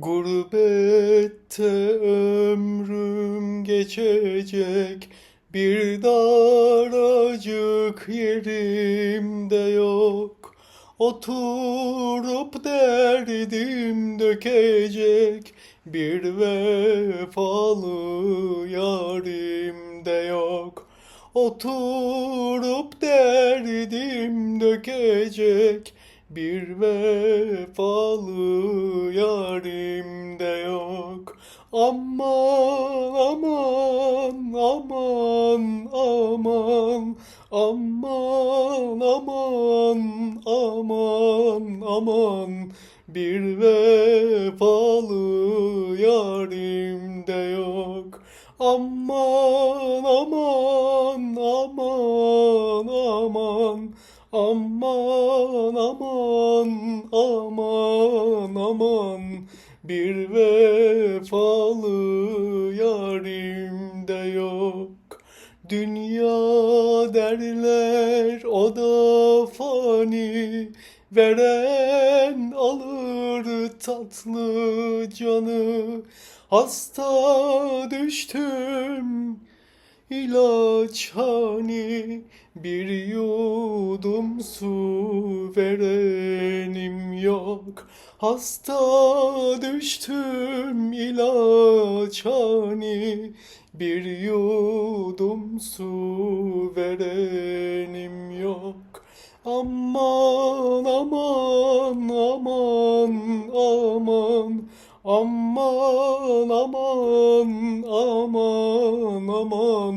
Gurbette ömrüm geçecek Bir daracık yerimde yok. Oturup derdim dökecek Bir vefalı yarim de yok. Oturup derdim dökecek bir vefalı yarim de yok. Aman aman aman aman aman aman aman aman bir vefalı yarim de yok. Aman aman aman aman aman aman aman aman. Bir vefalı yarim de yok. Dünya derler o da fani. Veren alır tatlı canı. Hasta düştüm ilaç hani Bir yudum su verenim yok. Hasta düştüm ilaç hani Bir yudum su verenim yok. Aman aman aman aman Aman aman aman aman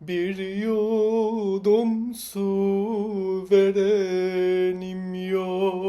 bir yudum su verenim yok.